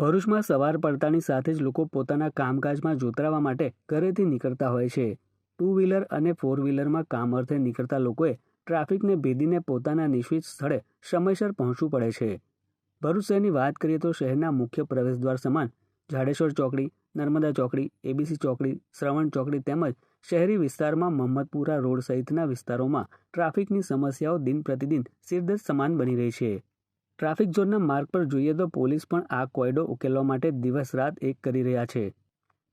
ભરૂચમાં સવાર પડતાની સાથે જ લોકો પોતાના કામકાજમાં જોતરાવા માટે ઘરેથી નીકળતા હોય છે. ટુ વ્હીલર અને ફોર વ્હીલરમાં કામ અર્થે નીકળતા લોકોએ ટ્રાફિકને ભેદીને પોતાના નિશ્ચિત સ્થળે સમયસર પહોંચવું પડે છે. ભરૂચ શહેરની વાત કરીએ તો શહેરના મુખ્ય પ્રવેશદ્વાર સમાન જાડેશ્વર ચોકડી, નર્મદા ચોકડી, એબીસી ચોકડી, શ્રવણ ચોકડી તેમજ શહેરી વિસ્તારમાં મહમ્મદપુરા રોડ સહિતના વિસ્તારોમાં ટ્રાફિકની સમસ્યાઓ દિન પ્રતિદિન સિરદર્દ સમાન બની રહી છે. ટ્રાફિક ઝોનના માર્ગ પર જોઈએ તો પોલીસ પણ આ કોયડો ઉકેલવા માટે દિવસ રાત એક કરી રહ્યા છે.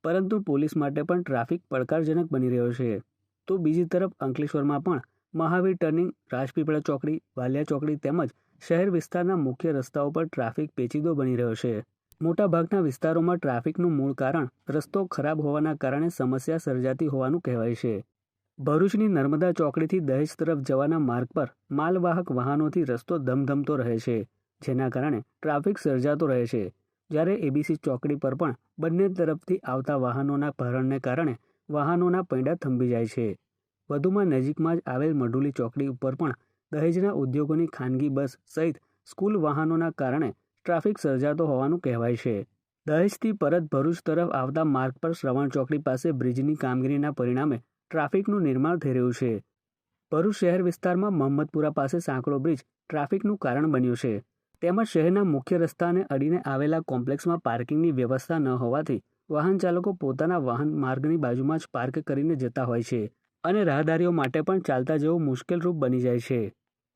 પરંતુ પોલીસ માટે પણ ટ્રાફિક પડકારજનક બની રહ્યો છે. તો બીજી તરફ અંકલેશ્વરમાં પણ મહાવીર ટર્નિંગ, રાજપીપળા ચોકડી, વાલિયા ચોકડી તેમજ શહેર વિસ્તારના મુખ્ય રસ્તાઓ પર ટ્રાફિક પેચીદો બની રહ્યો છે. મોટાભાગના વિસ્તારોમાં ટ્રાફિકનું મૂળ કારણ રસ્તો ખરાબ હોવાના કારણે સમસ્યા સર્જાતી હોવાનું કહેવાય છે. ભરૂચની નર્મદા ચોકડીથી દહેજ તરફ જવાના માર્ગ પર માલવાહક વાહનોથી રસ્તો ધમધમતો રહે છે, જેના કારણે ટ્રાફિક સર્જાતો રહે છે. જ્યારે એબીસી ચોકડી પર પણ બંને તરફથી આવતા વાહનોના ભરણને કારણે વાહનોના પૈડા થંભી જાય છે. વધુમાં નજીકમાં જ આવેલ મઢુલી ચોકડી ઉપર પણ દહેજના ઉદ્યોગોની ખાનગી બસ સહિત સ્કૂલ વાહનોના કારણે ટ્રાફિક સર્જાતો હોવાનું કહેવાય છે. દહેજથી પરત ભરૂચ તરફ આવતા માર્ગ પર શ્રવણ ચોકડી પાસે બ્રિજની કામગીરીના પરિણામે ટ્રાફિકનું નિર્માણ થઈ રહ્યું છે. ભરૂચ શહેર વિસ્તારમાં મહમ્મદપુરા પાસે સાંકળો બ્રિજ ટ્રાફિકનું કારણ બન્યું છે. તેમજ શહેરના મુખ્ય રસ્તાને અડીને આવેલા કોમ્પ્લેક્સમાં પાર્કિંગની વ્યવસ્થા ન હોવાથી વાહન ચાલકો પોતાના વાહન માર્ગની બાજુમાં જ પાર્ક કરીને જતા હોય છે અને રાહદારીઓ માટે પણ ચાલતા જવું મુશ્કેલરૂપ બની જાય છે.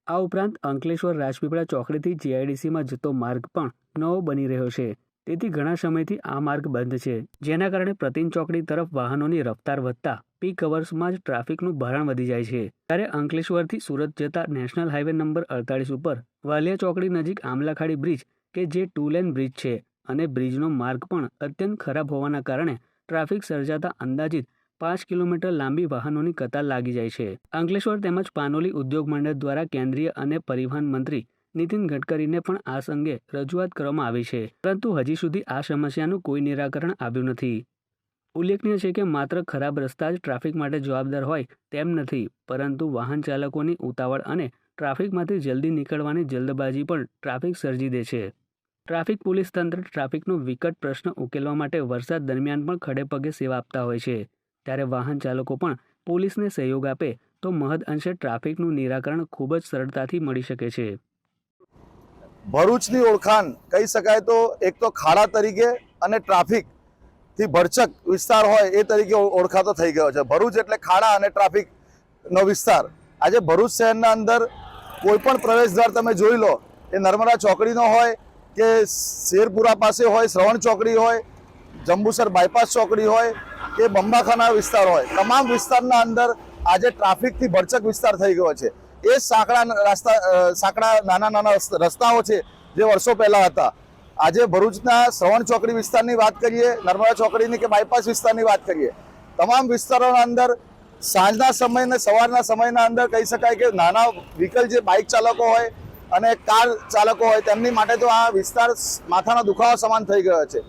આ ઉપરાંત અંકલેશ્વર રાજપીપળા ચોકડીથી જીઆઈડીસીમાં જતો માર્ગ પણ નવો બની રહ્યો છે. તેથી ઘણા સમયથી આ માર્ગ બંધ છે, જેના કારણે પ્રતિન ચોકડી તરફ વાહનોની રફતાર વધતા પીક અવર્સમાં જ ટ્રાફિકનું ભારણ વધી જાય છે. ત્યારે અંકલેશ્વરથી સુરત જતા નેશનલ હાઈવે નંબર અડતાલીસ ઉપર વાલિયા ચોકડી નજીક આમલાખાડી બ્રિજ કે જે ટુ લેન બ્રિજ છે અને બ્રિજનો માર્ગ પણ અત્યંત ખરાબ હોવાના કારણે ટ્રાફિક સર્જાતા અંદાજિત પાંચ કિલોમીટર લાંબી વાહનોની કતાર લાગી જાય છે. અંકલેશ્વર તેમજ પાનોલી ઉદ્યોગ મંડળ દ્વારા કેન્દ્રીય અને પરિવહન મંત્રી નીતિન ગડકરીને પણ આ અંગે રજૂઆત કરવામાં આવી છે. પરંતુ હજી સુધી આ સમસ્યાનું કોઈ નિરાકરણ આવ્યું નથી. ઉલ્લેખનીય છે કે માત્ર ખરાબ રસ્તા જ ટ્રાફિક માટે જવાબદાર હોય તેમ નથી, પરંતુ વાહન ચાલકોની ઉતાવળ અને ટ્રાફિકમાંથી જલ્દી નીકળવાની જલ્દબાજી પણ ટ્રાફિક સર્જી દે છે. ટ્રાફિક પોલીસ તંત્ર ટ્રાફિકનો વિકટ પ્રશ્ન ઉકેલવા માટે વરસાદ દરમિયાન પણ ખડેપગે સેવા આપતા હોય છે. ત્યારે વાહન ચાલકો પણ પોલીસને સહયોગ આપે તો મહદ અંશે ટ્રાફિકનું નિરાકરણ ખૂબ જ સરળતાથી મળી શકે છે. ભરૂચની ઓળખાણ કહી શકાય તો એક તો ખાડા તરીકે અને ટ્રાફિકથી ભરચક વિસ્તાર હોય એ તરીકે ઓળખાતો થઈ ગયો છે. ભરૂચ એટલે ખાડા અને ટ્રાફિકનો વિસ્તાર. આજે ભરૂચ શહેરના અંદર કોઈ પણ પ્રવેશદ્વાર તમે જોઈ લો, એ નર્મદા ચોકડીનો હોય કે શેરપુરા પાસે હોય, શ્રવણ ચોકડી હોય, જંબુસર બાયપાસ ચોકડી હોય, કે બંબાખાના વિસ્તાર હોય, તમામ વિસ્તારના અંદર આજે ટ્રાફિકથી ભરચક વિસ્તાર થઈ ગયો છે. એ જ સાંકડા રસ્તા સાંકડા નાના નાના રસ્તાઓ છે જે વર્ષો પહેલાં હતા. આજે ભરૂચના શ્રવણ ચોકડી વિસ્તારની વાત કરીએ, નર્મદા ચોકડીની કે બાયપાસ વિસ્તારની વાત કરીએ, તમામ વિસ્તારોના અંદર સાંજના સમય ને સવારના સમયના અંદર કહી શકાય કે નાના વ્હીકલ જે બાઇક ચાલકો હોય અને કાર ચાલકો હોય, તેમની માટે તો આ વિસ્તાર માથાના દુખાવા સમાન થઈ ગયો છે.